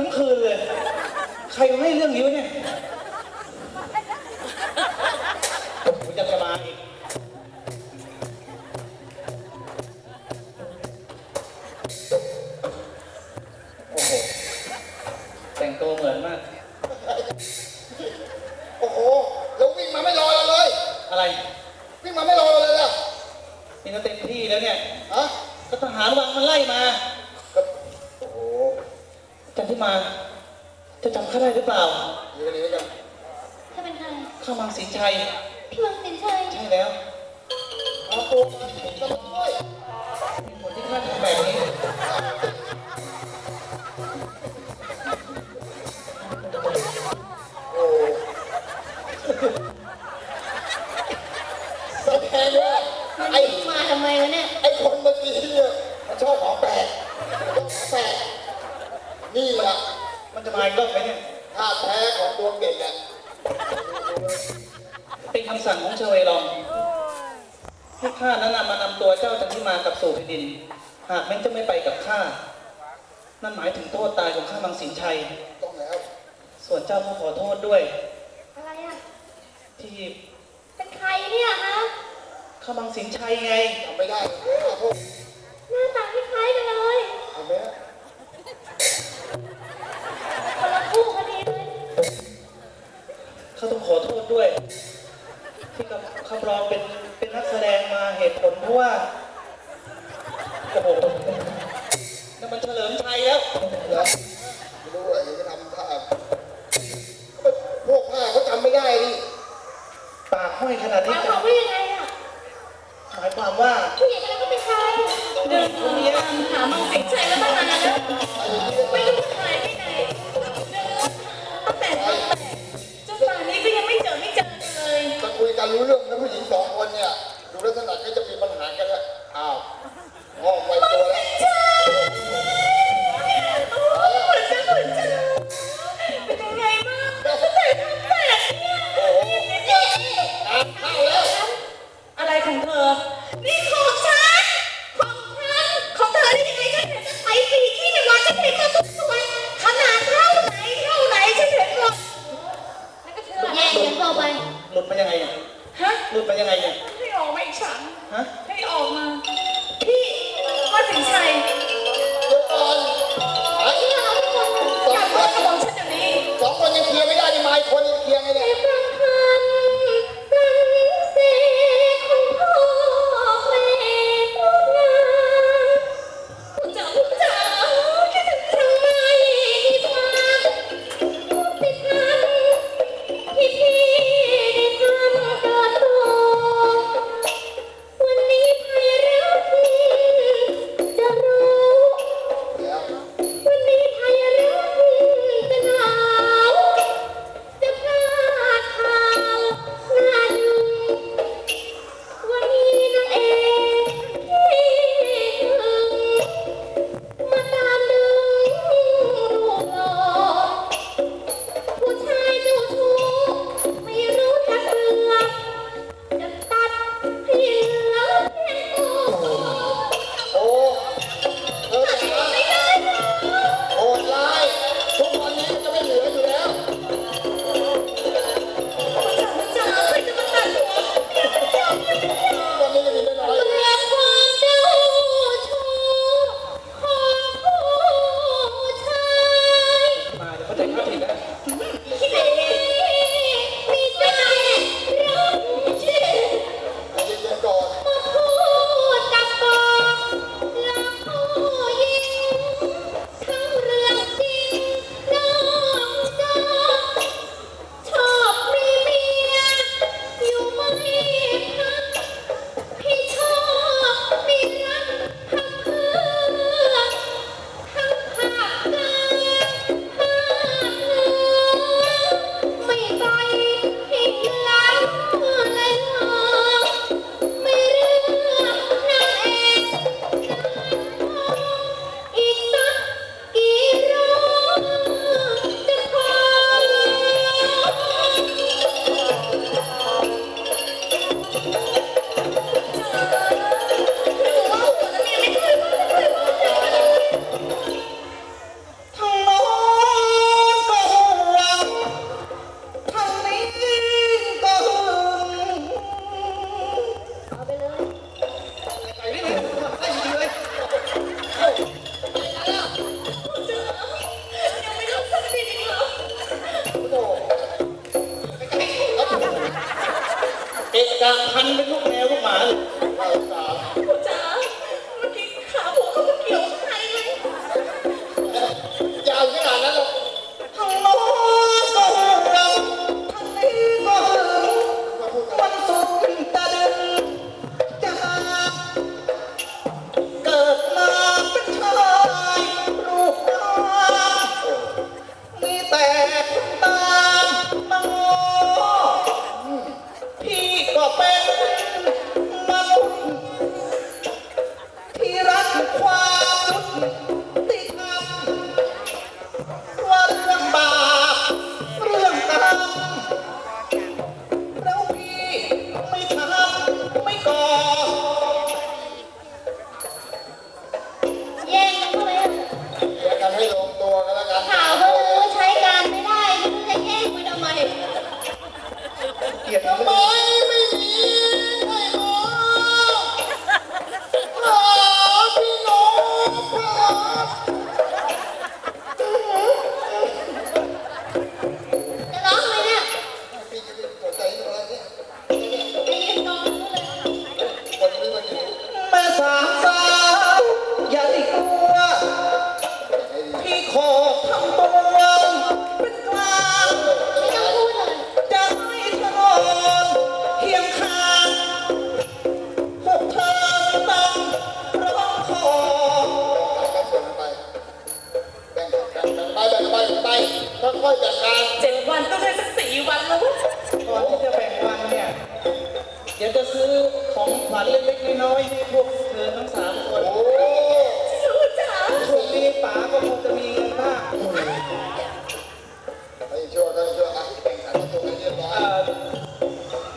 ทั้งคืนเลย ใครมาให้เรื่องนี้วะเนี่ยผมจะจะมาอีกโอ้โห แต่งตัวเหมือนมาก โอ้โห แล้ววิ่งมาไม่รอเราเลย อะไร วิ่งมาไม่รอเราเลยล่ะนี่ก็เต็มที่แล้วเนี่ย ฮะ ก็ทหารวังมันไล่มาก็โอ้โห จันที่มา จะจำข้าได้หรือเปล่าอยู่กันนี้กันเธอเป็นใครข้ามังสีชัยพี่มังสินชัย ใช่แล้วเอาตัวมาสมัครด้วย เป็นคำสั่งของเชเวลองให้ข้านั้นนำมานำตัวเจ้าจันทิมากับสู่แผ่นดิน หากแม้นจะไม่ไปกับข้า นั่นหมายถึงโทษตายของข้ามังสินชัย ต้องแล้ว ส่วนเจ้าก็ขอโทษด้วย อะไรอะ ที่เป็นใครเนี่ยฮะ ข้ามังสินชัยไง ทำไม่ได้ขอโทษหน้าตาคล้ายๆกันเลยทำไหม ด้วย ที่กับคำรองเป็นเป็นนักแสดงมาเหตุผลเพราะว่าโอ้โหนั่นมันเฉลิมชัยแล้วไม่รู้อะไรก็ทำท่าพวกผ้าเขาจำไม่ได้ดิปากห้อยขนาดนี้มายความว่ายังไงอะหมายความว่าผู้หญิงคนนั้นก็เป็นใครเดินตามหามังสินชัยมาตั้งนานแล้วไม่รู้หายไป รู้เรื่องนะผู้หญิงสองคนเนี่ยดูลักษณะก็จะมีปัญหากันแล้วอ้าว มา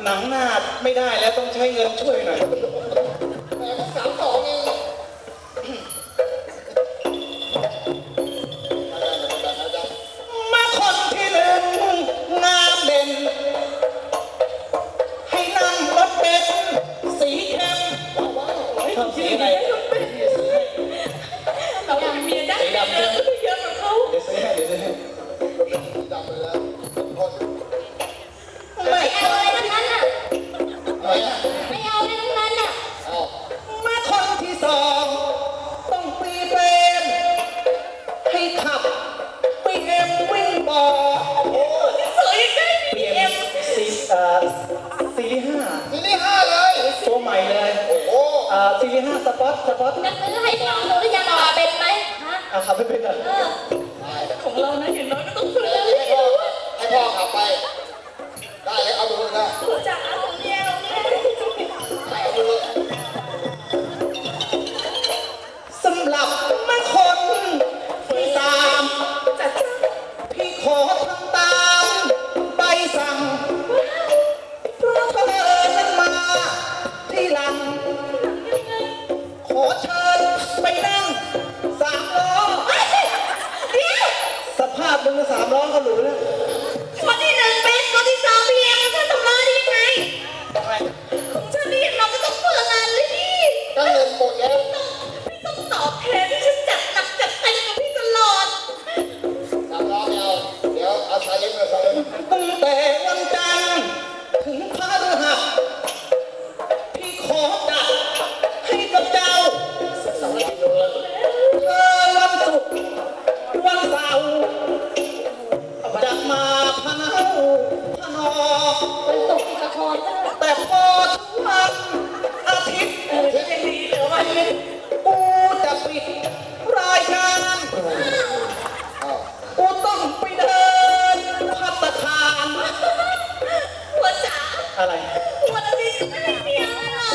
หนังหน้าไม่ได้แล้วต้องใช้เงินช่วยหน่อยสามสองเองมาคนที่หนึ่งงามเด่น ให้นั่งบนซ์สีเข้มสีอะไรดำเมียได้เซีรีส์ห้าทีนี้ห้าเลย ตัวใหม่เลยโอ้โหอ่อซีรีส์ห้าสปอตสปอตจะซื้อให้พวกเราดูหรือยังเราเป็นไหมฮะ เอาขับไปเป็นเออของเรานะเห็นรถ ดแต่พอทุกวันอาทิตย์เออจะดีหลือวันนี้กูจะปิดรายการกูต้องไปเดินพัตนาคารหัวจ๋าอะไร วันอาทิตย์ไม่ได้เพียงเหรอ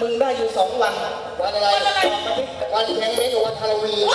มึงได้อยู่สองวันวันอะไรวันอาทิตย์วันแข่งเมนูวันฮาโลวีน